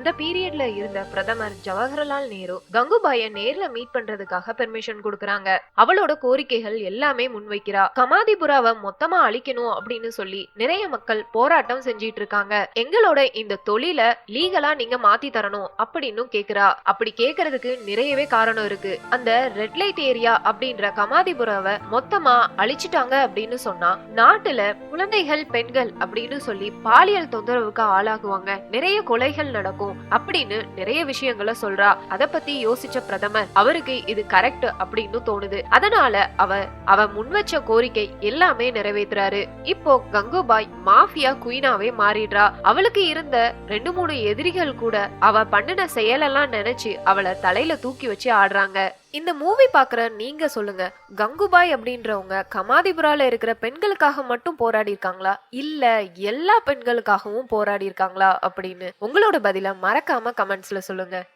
இந்த பீரியட்ல இருந்த பிரதமர் ஜவஹர்லால் நேரு கங்குபாய நேர்ல மீட் பண்றதுக்காக பெர்மிஷன் கொடுக்கறாங்க. அவளோட கோரிக்கைகள் எல்லாமே முன்வைக்கிறா. கமாதிபுராவை மொத்தமா அழிக்கணும் அப்படின்னு சொல்லி நிறைய மக்கள் போராட்டம் செஞ்சிட்டு இருக்காங்க எங்களோட இந்த தொழில லீகலா நீங்க மாத்தி தரணும் அப்படின்னு கேக்குறா. அப்படி கேக்குறதுக்கு நிறையவே காரணம் இருக்கு. அந்த ரெட் லைட் ஏரியா அப்படின்ற கமாதிபுராவை மொத்தமா அழிச்சிட்டாங்க அப்படின்னு சொன்னா நாட்டுல குழந்தைகள் பெண்கள் அப்படின்னு சொல்லி பாலியல் தொந்தரவுக்கு ஆளாகுவாங்க. நிறைய கொலைகள் நடக்கும். அப்படின்னு நிறைய விஷயங்களை சொல்றா. அத பத்தி யோசிச்ச பிரதமர் அவருக்கு இது கரெக்ட் அப்படின்னு தோணுது. அதனால அவ அவ முன்வச்ச கோரிக்கை எல்லாமே நிறைவேத்துறாரு. இப்போ கங்குபாய் மாஃபியா குயினாவே மாறிடுறா. அவளுக்கு இருந்த ரெண்டு மூணு எதிரிகள் கூட அவ பண்ணின செயலெல்லாம் நினைச்சு அவளை தலையில தூக்கி வச்சு ஆடுறாங்க. இந்த மூவி பார்க்குற நீங்க சொல்லுங்க. கங்குபாய் அப்படின்றவங்க கமாதிபுரால இருக்கிற பெண்களுக்காக மட்டும் போராடி இருக்காங்களா? இல்ல எல்லா பெண்களுக்காகவும் போராடி இருக்காங்களா அப்படின்னு? உங்களோட பதில மறக்காம கமெண்ட்ஸ்ல சொல்லுங்க.